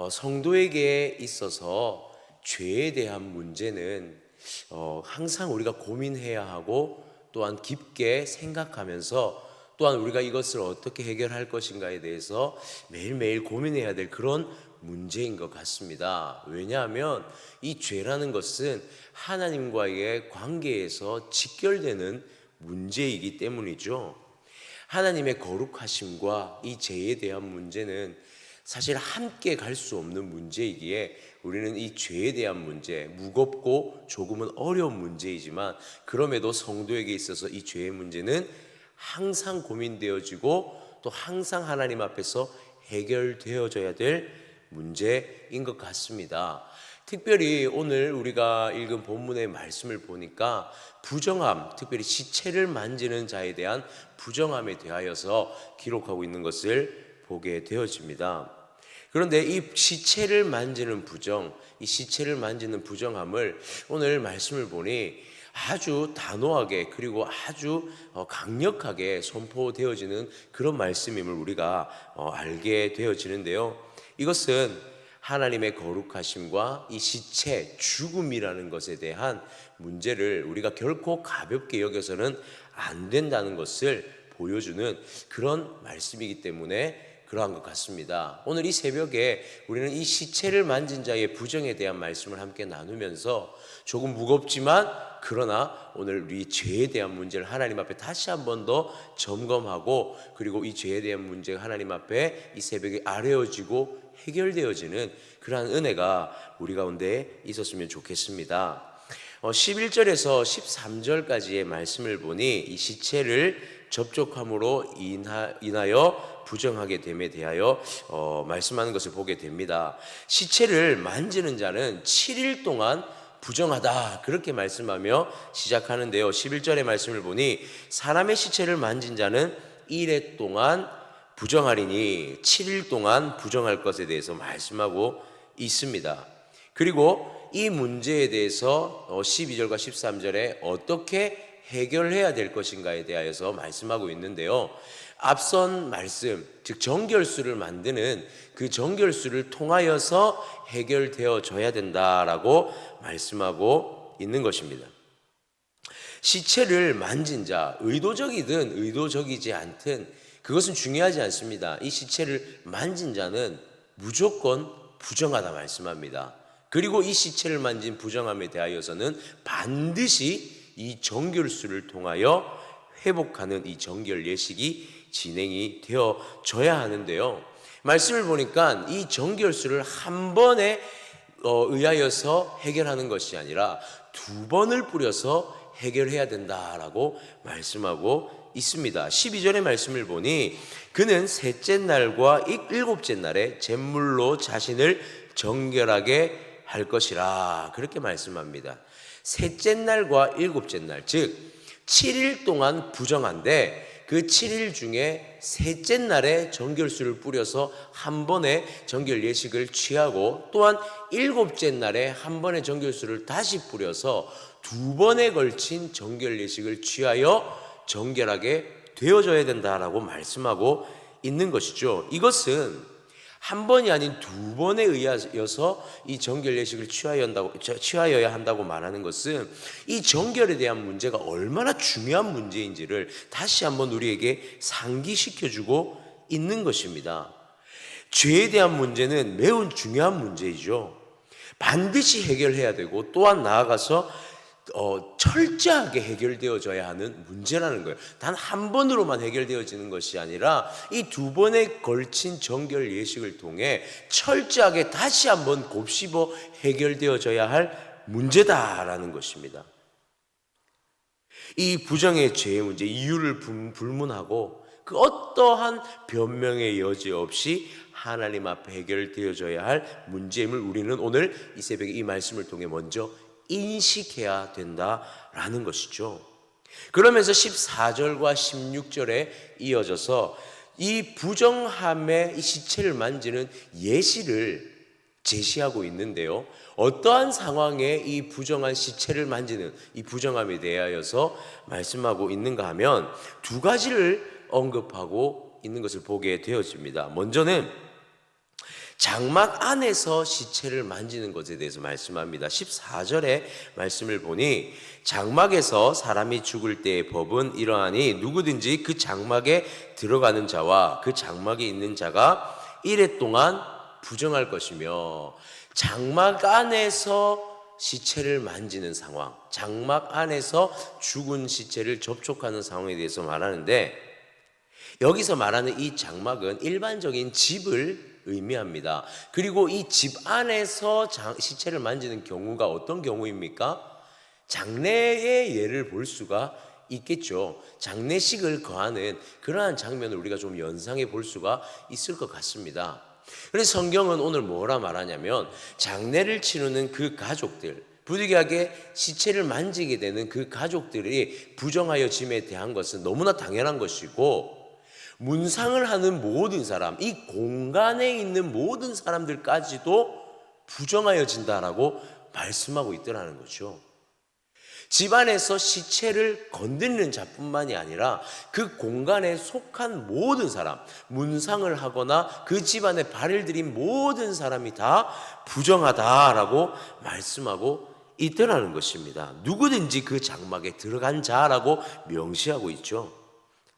어, 성도에게 있어서 죄에 대한 문제는 어, 항상 우리가 고민해야 하고 또한 깊게 생각하면서 또한 우리가 이것을 어떻게 해결할 것인가에 대해서 매일매일 고민해야 될 그런 문제인 것 같습니다. 왜냐하면 이 죄라는 것은 하나님과의 관계에서 직결되는 문제이기 때문이죠. 하나님의 거룩하심과 이 죄에 대한 문제는 사실 함께 갈 수 없는 문제이기에 우리는 이 죄에 대한 문제, 무겁고 조금은 어려운 문제이지만 그럼에도 성도에게 있어서 이 죄의 문제는 항상 고민되어지고 또 항상 하나님 앞에서 해결되어져야 될 문제인 것 같습니다. 특별히 오늘 우리가 읽은 본문의 말씀을 보니까 부정함, 특별히 시체를 만지는 자에 대한 부정함에 대하여서 기록하고 있는 것을 보게 되어집니다. 그런데 이 시체를 만지는 부정, 이 시체를 만지는 부정함을 오늘 말씀을 보니 아주 단호하게 그리고 아주 어, 강력하게 선포되어지는 그런 말씀임을 우리가 어, 알게 되어지는데요. 이것은 하나님의 거룩하심과 이 시체, 죽음이라는 것에 대한 문제를 우리가 결코 가볍게 여겨서는 안 된다는 것을 보여주는 그런 말씀이기 때문에 그러한 것 같습니다. 오늘 이 새벽에 우리는 이 시체를 만진 자의 부정에 대한 말씀을 함께 나누면서 조금 무겁지만 그러나 오늘 우리 죄에 대한 문제를 하나님 앞에 다시 한 번 더 점검하고 그리고 이 죄에 대한 문제가 하나님 앞에 이 새벽에 아뢰어지고 해결되어지는 그러한 은혜가 우리 가운데 있었으면 좋겠습니다. 어, 11절에서 13절까지의 말씀을 보니 이 시체를 접촉함으로 인하, 인하여 부정하게 됨에 대하여 어, 말씀하는 것을 보게 됩니다. 시체를 만지는 자는 7일 동안 부정하다 그렇게 말씀하며 시작하는데요. 11절의 말씀을 보니 사람의 시체를 만진 자는 1회 동안 부정하리니 7일 동안 부정할 것에 대해서 말씀하고 있습니다. 그리고 이 문제에 대해서 12절과 13절에 어떻게 해결해야 될 것인가에 대하여서 말씀하고 있는데요. 앞선 말씀, 즉 정결수를 만드는 그 정결수를 통하여서 해결되어져야 된다라고 말씀하고 있는 것입니다. 시체를 만진 자, 의도적이든 의도적이지 않든 그것은 중요하지 않습니다. 이 시체를 만진 자는 무조건 부정하다 말씀합니다. 그리고 이 시체를 만진 부정함에 대하여서는 반드시 이 정결수를 통하여 회복하는 이 정결 예식이 진행이 되어져야 하는데요. 말씀을 보니까 이 정결수를 한 번에 어, 의하여서 해결하는 것이 아니라 두 번을 뿌려서 해결해야 된다라고 말씀하고 있습니다. 12절의 말씀을 보니 그는 셋째 날과 일곱째 날에 잿물로 자신을 정결하게 할 것이라 그렇게 말씀합니다. 셋째 날과 일곱째 날, 즉 7일 동안 부정한데 그 7일 중에 셋째 날에 정결수를 뿌려서 한 번에 정결 예식을 취하고 또한 일곱째 날에 한 번에 정결수를 다시 뿌려서 두 번에 걸친 정결 예식을 취하여 정결하게 되어져야 된다라고 말씀하고 있는 것이죠. 이것은 한 번이 아닌 두 번에 의하여서 이 정결 예식을 취하여야 한다고, 취하여야 한다고 말하는 것은 이 정결에 대한 문제가 얼마나 중요한 문제인지를 다시 한번 우리에게 상기시켜주고 있는 것입니다. 죄에 대한 문제는 매우 중요한 문제이죠. 반드시 해결해야 되고 또한 나아가서 어, 철저하게 해결되어져야 하는 문제라는 거예요. 단 한 번으로만 해결되어지는 것이 아니라 이 두 번에 걸친 정결 예식을 통해 철저하게 다시 한번 곱씹어 해결되어져야 할 문제다라는 것입니다. 이 부정의 죄의 문제, 이유를 불문하고 그 어떠한 변명의 여지 없이 하나님 앞에 해결되어져야 할 문제임을 우리는 오늘 이 새벽에 이 말씀을 통해 먼저 인식해야 된다라는 것이죠. 그러면서 14절과 16절에 이어져서 이 부정함의 이 시체를 만지는 예시를 제시하고 있는데요. 어떠한 상황에 이 부정한 시체를 만지는 이 부정함에 대하여서 말씀하고 있는가 하면 두 가지를 언급하고 있는 것을 보게 되어집니다. 먼저는 장막 안에서 시체를 만지는 것에 대해서 말씀합니다. 14절의 말씀을 보니 장막에서 사람이 죽을 때의 법은 이러하니 누구든지 그 장막에 들어가는 자와 그 장막에 있는 자가 이래 동안 부정할 것이며 장막 안에서 시체를 만지는 상황, 장막 안에서 죽은 시체를 접촉하는 상황에 대해서 말하는데 여기서 말하는 이 장막은 일반적인 집을 의미합니다. 그리고 이 집 안에서 장- 시체를 만지는 경우가 어떤 경우입니까? 장례의 예를 볼 수가 있겠죠. 장례식을 거하는 그러한 장면을 우리가 좀 연상해 볼 수가 있을 것 같습니다. 그래서 성경은 오늘 뭐라 말하냐면 장례를 치르는 그 가족들, 부득이하게 시체를 만지게 되는 그 가족들이 부정하여 짐에 대한 것은 너무나 당연한 것이고 문상을 하는 모든 사람, 이 공간에 있는 모든 사람들까지도 부정하여진다라고 말씀하고 있더라는 거죠. 집안에서 시체를 건드리는 자뿐만이 아니라 그 공간에 속한 모든 사람, 문상을 하거나 그 집안에 발을 들인 모든 사람이 다 부정하다라고 말씀하고 있더라는 것입니다. 누구든지 그 장막에 들어간 자라고 명시하고 있죠.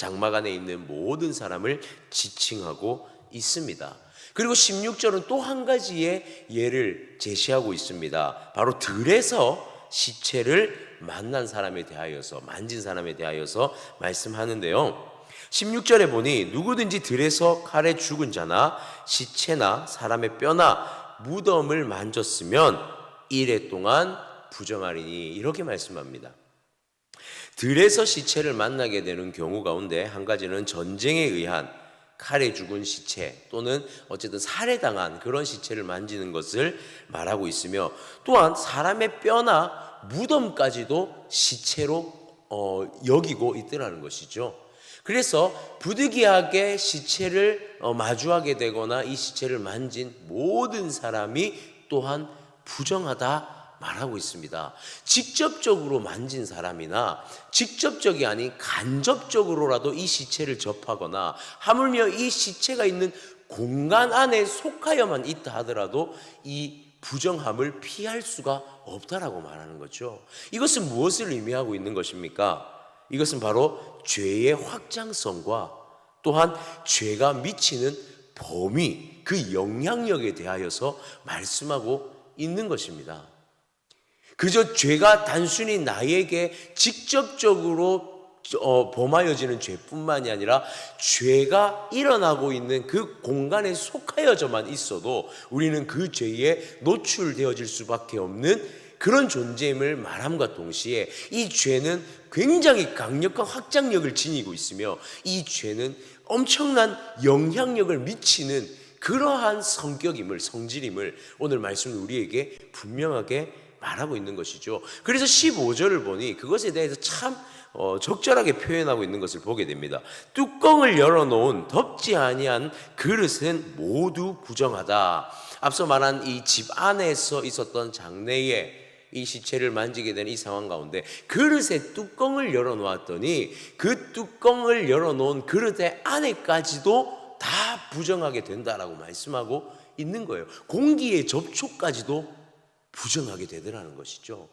장막 안에 있는 모든 사람을 지칭하고 있습니다. 그리고 16절은 또 한 가지의 예를 제시하고 있습니다. 바로 들에서 시체를 만난 사람에 대하여서 만진 사람에 대하여서 말씀하는데요. 16절에 보니 누구든지 들에서 칼에 죽은 자나 시체나 사람의 뼈나 무덤을 만졌으면 이래 동안 부정하리니 이렇게 말씀합니다. 들에서 시체를 만나게 되는 경우 가운데 한 가지는 전쟁에 의한 칼에 죽은 시체 또는 어쨌든 살해당한 그런 시체를 만지는 것을 말하고 있으며 또한 사람의 뼈나 무덤까지도 시체로 어, 여기고 있더라는 것이죠. 그래서 부득이하게 시체를 어, 마주하게 되거나 이 시체를 만진 모든 사람이 또한 부정하다 말하고 있습니다. 직접적으로 만진 사람이나 직접적이 아닌 간접적으로라도 이 시체를 접하거나 하물며 이 시체가 있는 공간 안에 속하여만 있다 하더라도 이 부정함을 피할 수가 없다라고 말하는 거죠. 이것은 무엇을 의미하고 있는 것입니까? 이것은 바로 죄의 확장성과 또한 죄가 미치는 범위, 그 영향력에 대하여서 말씀하고 있는 것입니다. 그저 죄가 단순히 나에게 직접적으로 어, 범하여지는 죄뿐만이 아니라 죄가 일어나고 있는 그 공간에 속하여져만 있어도 우리는 그 죄에 노출되어질 수밖에 없는 그런 존재임을 말함과 동시에 이 죄는 굉장히 강력한 확장력을 지니고 있으며 이 죄는 엄청난 영향력을 미치는 그러한 성격임을 성질임을 오늘 말씀 우리에게 분명하게 말하고 있는 것이죠. 그래서 15절을 보니 그것에 대해서 참 어, 적절하게 표현하고 있는 것을 보게 됩니다. 뚜껑을 열어놓은 덥지 아니한 그릇은 모두 부정하다. 앞서 말한 이 집 안에서 있었던 장례에 이 시체를 만지게 된 이 상황 가운데 그릇의 뚜껑을 열어놓았더니 그 뚜껑을 열어놓은 그릇의 안에까지도 다 부정하게 된다라고 말씀하고 있는 거예요. 공기의 접촉까지도 부정하게 되더라는 것이죠.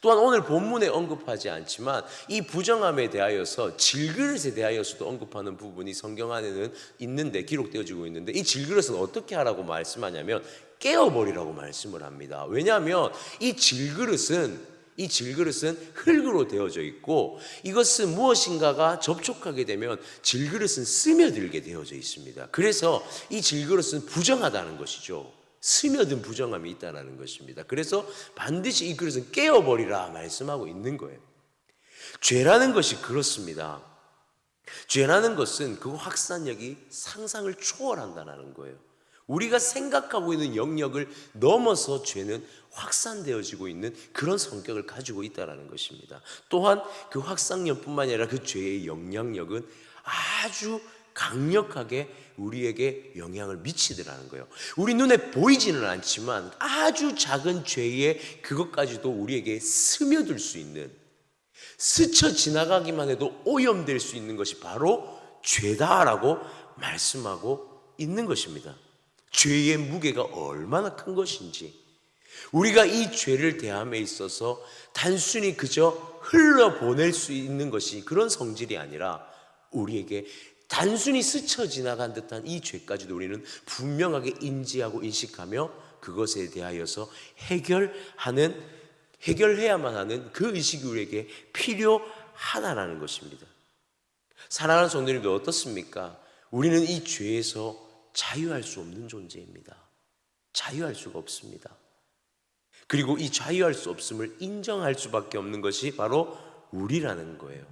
또한 오늘 본문에 언급하지 않지만 이 부정함에 대하여서 질그릇에 대하여서도 언급하는 부분이 성경 안에는 있는데 기록되어지고 있는데 이 질그릇은 어떻게 하라고 말씀하냐면 깨어버리라고 말씀을 합니다. 왜냐하면 이 질그릇은 이 질그릇은 흙으로 되어져 있고 이것은 무엇인가가 접촉하게 되면 질그릇은 스며들게 되어져 있습니다. 그래서 이 질그릇은 부정하다는 것이죠. 스며든 부정함이 있다는 것입니다. 그래서 반드시 이 그릇은 깨어버리라 말씀하고 있는 거예요. 죄라는 것이 그렇습니다. 죄라는 것은 그 확산력이 상상을 초월한다는 거예요. 우리가 생각하고 있는 영역을 넘어서 죄는 확산되어지고 있는 그런 성격을 가지고 있다는 것입니다. 또한 그 확산력뿐만 아니라 그 죄의 영향력은 아주 강력하게 우리에게 영향을 미치더라는 거예요. 우리 눈에 보이지는 않지만 아주 작은 죄의 그것까지도 우리에게 스며들 수 있는 스쳐 지나가기만 해도 오염될 수 있는 것이 바로 죄다라고 말씀하고 있는 것입니다. 죄의 무게가 얼마나 큰 것인지 우리가 이 죄를 대함에 있어서 단순히 그저 흘러보낼 수 있는 것이 그런 성질이 아니라 우리에게 단순히 스쳐 지나간 듯한 이 죄까지도 우리는 분명하게 인지하고 인식하며 그것에 대하여서 해결하는 해결해야만 하는 그 의식이 우리에게 필요하다라는 것입니다. 사랑하는 성도님들 어떻습니까? 우리는 이 죄에서 자유할 수 없는 존재입니다. 자유할 수가 없습니다. 그리고 이 자유할 수 없음을 인정할 수밖에 없는 것이 바로 우리라는 거예요.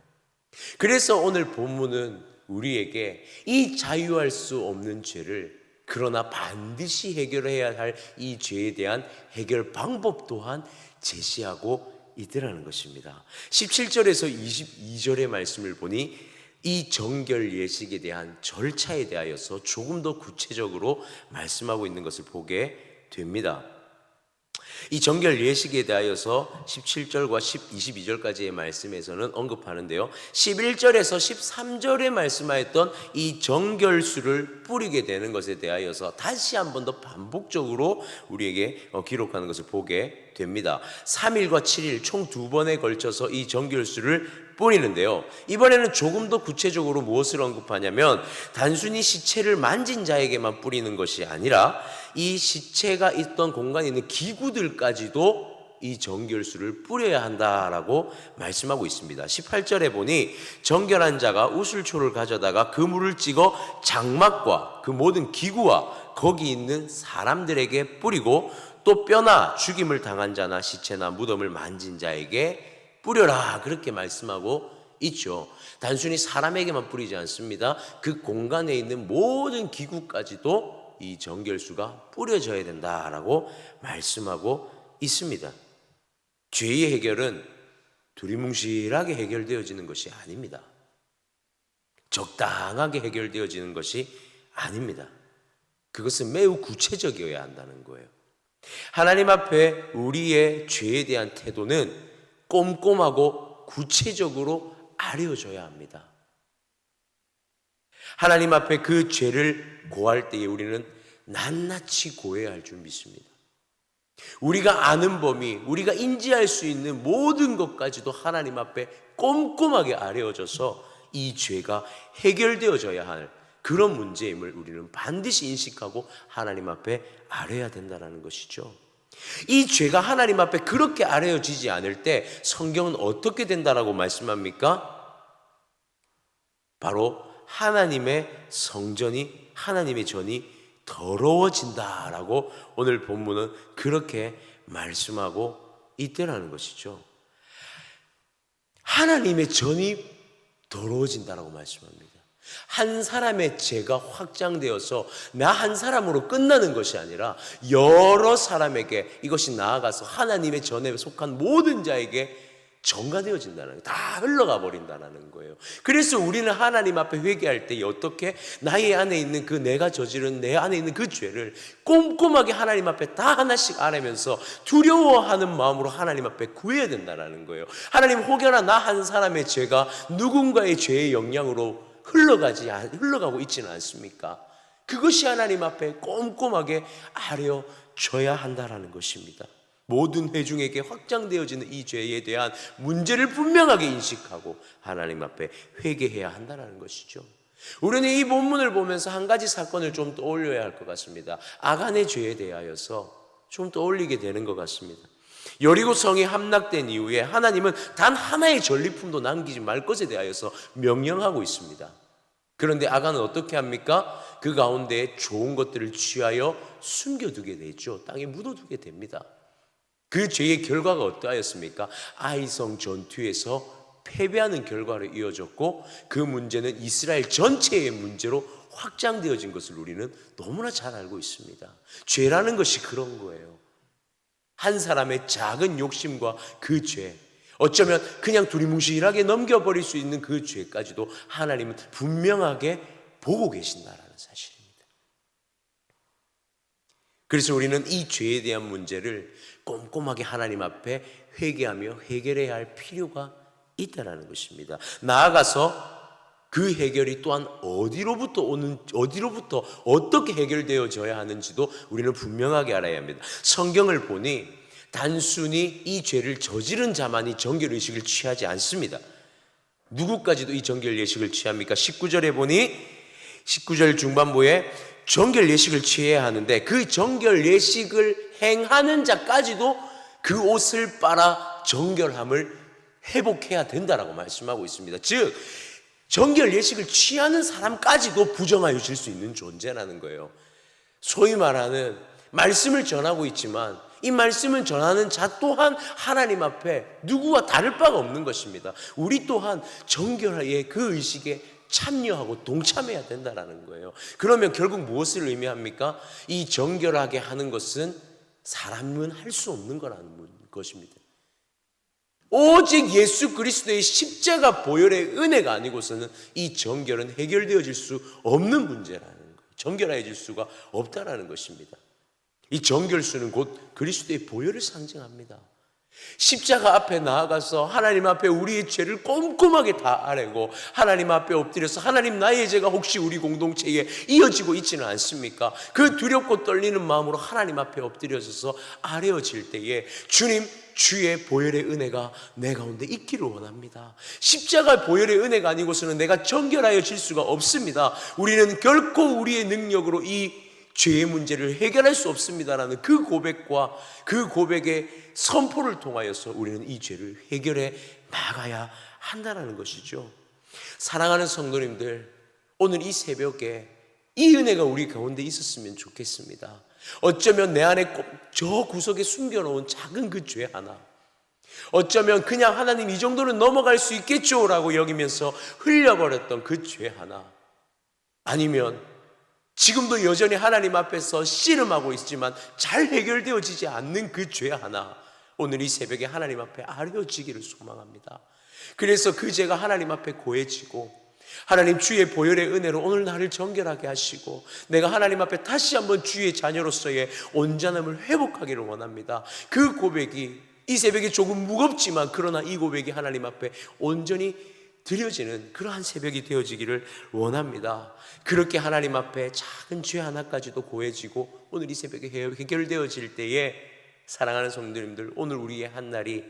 그래서 오늘 본문은 우리에게 이 자유할 수 없는 죄를 그러나 반드시 해결해야 할 이 죄에 대한 해결 방법 또한 제시하고 있더라는 것입니다. 17절에서 22절의 말씀을 보니 이 정결 예식에 대한 절차에 대하여서 조금 더 구체적으로 말씀하고 있는 것을 보게 됩니다. 이 정결 예식에 대하여서 17절과 10, 22절까지의 말씀에서는 언급하는데요. 11절에서 13절에 말씀하였던 이 정결수를 뿌리게 되는 것에 대하여서 다시 한 번 더 반복적으로 우리에게 어, 기록하는 것을 보게 됩니다. 3일과 7일 총 두 번에 걸쳐서 이 정결수를 뿌리는데요. 이번에는 조금 더 구체적으로 무엇을 언급하냐면 단순히 시체를 만진 자에게만 뿌리는 것이 아니라 이 시체가 있던 공간에 있는 기구들까지도 이 정결수를 뿌려야 한다라고 말씀하고 있습니다. 18절에 보니 정결한 자가 우슬초를 가져다가 그 물을 찍어 장막과 그 모든 기구와 거기 있는 사람들에게 뿌리고 또 뼈나 죽임을 당한 자나 시체나 무덤을 만진 자에게 뿌려라 그렇게 말씀하고 있죠. 단순히 사람에게만 뿌리지 않습니다. 그 공간에 있는 모든 기구까지도 이 정결수가 뿌려져야 된다라고 말씀하고 있습니다. 죄의 해결은 두리뭉실하게 해결되어지는 것이 아닙니다. 적당하게 해결되어지는 것이 아닙니다. 그것은 매우 구체적이어야 한다는 거예요. 하나님 앞에 우리의 죄에 대한 태도는 꼼꼼하고 구체적으로 아뢰어줘야 합니다. 하나님 앞에 그 죄를 고할 때에 우리는 낱낱이 고해야 할 줄 믿습니다. 우리가 아는 범위, 우리가 인지할 수 있는 모든 것까지도 하나님 앞에 꼼꼼하게 아뢰어져서 이 죄가 해결되어져야 할 그런 문제임을 우리는 반드시 인식하고 하나님 앞에 아뢰야 된다는 것이죠. 이 죄가 하나님 앞에 그렇게 아뢰어지지 않을 때 성경은 어떻게 된다라고 말씀합니까? 바로 하나님의 성전이 하나님의 전이 더러워진다라고 오늘 본문은 그렇게 말씀하고 있더라는 것이죠. 하나님의 전이 더러워진다라고 말씀합니다. 한 사람의 죄가 확장되어서 나 한 사람으로 끝나는 것이 아니라 여러 사람에게 이것이 나아가서 하나님의 전에 속한 모든 자에게 전가되어진다는 다 흘러가 버린다는 거예요. 그래서 우리는 하나님 앞에 회개할 때 어떻게 나의 안에 있는 그 내가 저지른 내 안에 있는 그 죄를 꼼꼼하게 하나님 앞에 다 하나씩 알아면서 두려워하는 마음으로 하나님 앞에 구해야 된다는 거예요. 하나님 혹여나 나 한 사람의 죄가 누군가의 죄의 영향으로 흘러가지 흘러가고 있지는 않습니까? 그것이 하나님 앞에 꼼꼼하게 아려 줘야 한다라는 것입니다. 모든 회중에게 확장되어지는 이 죄에 대한 문제를 분명하게 인식하고 하나님 앞에 회개해야 한다는 것이죠. 우리는 이 본문을 보면서 한 가지 사건을 좀 떠올려야 할 것 같습니다. 아간의 죄에 대하여서 좀 떠올리게 되는 것 같습니다. 여리고 성이 함락된 이후에 하나님은 단 하나의 전리품도 남기지 말 것에 대하여서 명령하고 있습니다. 그런데 아간은 어떻게 합니까? 그 가운데 좋은 것들을 취하여 숨겨두게 되죠. 땅에 묻어두게 됩니다. 그 죄의 결과가 어떠하였습니까? 아이성 전투에서 패배하는 결과로 이어졌고 그 문제는 이스라엘 전체의 문제로 확장되어진 것을 우리는 너무나 잘 알고 있습니다. 죄라는 것이 그런 거예요. 한 사람의 작은 욕심과 그 죄, 어쩌면 그냥 두리뭉실하게 넘겨버릴 수 있는 그 죄까지도 하나님은 분명하게 보고 계신다라는 사실입니다. 그래서 우리는 이 죄에 대한 문제를 꼼꼼하게 하나님 앞에 회개하며 해결해야 할 필요가 있다라는 것입니다. 나아가서 그 해결이 또한 어디로부터 오는 어디로부터 어떻게 해결되어져야 하는지도 우리는 분명하게 알아야 합니다. 성경을 보니 단순히 이 죄를 저지른 자만이 정결 의식을 취하지 않습니다. 누구까지도 이 정결 예식을 취합니까? 19절에 보니 19절 중반부에 정결 예식을 취해야 하는데 그 정결 예식을 행하는 자까지도 그 옷을 빨아 정결함을 회복해야 된다라고 말씀하고 있습니다. 즉 정결 예식을 취하는 사람까지도 부정하여 질 수 있는 존재라는 거예요. 소위 말하는 말씀을 전하고 있지만 이 말씀을 전하는 자 또한 하나님 앞에 누구와 다를 바가 없는 것입니다. 우리 또한 정결의 그 의식에 참여하고 동참해야 된다라는 거예요. 그러면 결국 무엇을 의미합니까? 이 정결하게 하는 것은 사람은 할 수 없는 거라는 것입니다. 오직 예수 그리스도의 십자가 보혈의 은혜가 아니고서는 이 정결은 해결되어질 수 없는 문제라는 거예요. 정결해질 수가 없다라는 것입니다. 이 정결수는 곧 그리스도의 보혈을 상징합니다. 십자가 앞에 나아가서 하나님 앞에 우리의 죄를 꼼꼼하게 다 아뢰고 하나님 앞에 엎드려서 하나님 나의 죄가 혹시 우리 공동체에 이어지고 있지는 않습니까? 그 두렵고 떨리는 마음으로 하나님 앞에 엎드려서서 아뢰어질 때에 주님 주의 보혈의 은혜가 내 가운데 있기를 원합니다. 십자가 보혈의 은혜가 아니고서는 내가 정결하여 질 수가 없습니다. 우리는 결코 우리의 능력으로 이 죄의 문제를 해결할 수 없습니다라는 그 고백과 그 고백의 선포를 통하여서 우리는 이 죄를 해결해 나가야 한다는 것이죠. 사랑하는 성도님들, 오늘 이 새벽에 이 은혜가 우리 가운데 있었으면 좋겠습니다. 어쩌면 내 안에 꼭 저 구석에 숨겨놓은 작은 그 죄 하나, 어쩌면 그냥 하나님 이 정도는 넘어갈 수 있겠죠라고 여기면서 흘려버렸던 그 죄 하나, 아니면 지금도 여전히 하나님 앞에서 씨름하고 있지만 잘 해결되어지지 않는 그 죄 하나 오늘 이 새벽에 하나님 앞에 아뢰어지기를 소망합니다. 그래서 그 죄가 하나님 앞에 고해지고 하나님 주의 보혈의 은혜로 오늘 나를 정결하게 하시고 내가 하나님 앞에 다시 한번 주의 자녀로서의 온전함을 회복하기를 원합니다. 그 고백이 이 새벽에 조금 무겁지만 그러나 이 고백이 하나님 앞에 온전히 드려지는 그러한 새벽이 되어지기를 원합니다. 그렇게 하나님 앞에 작은 죄 하나까지도 고해지고 오늘 이 새벽에 해결되어질 때에 사랑하는 성도님들 오늘 우리의 한 날이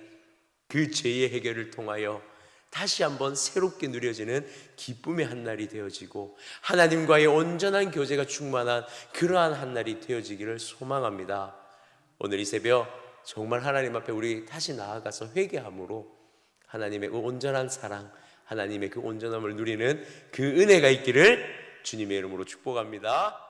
그 죄의 해결을 통하여 다시 한번 새롭게 누려지는 기쁨의 한 날이 되어지고 하나님과의 온전한 교제가 충만한 그러한 한 날이 되어지기를 소망합니다. 오늘 이 새벽 정말 하나님 앞에 우리 다시 나아가서 회개함으로 하나님의 그 온전한 사랑, 하나님의 그 온전함을 누리는 그 은혜가 있기를 주님의 이름으로 축복합니다.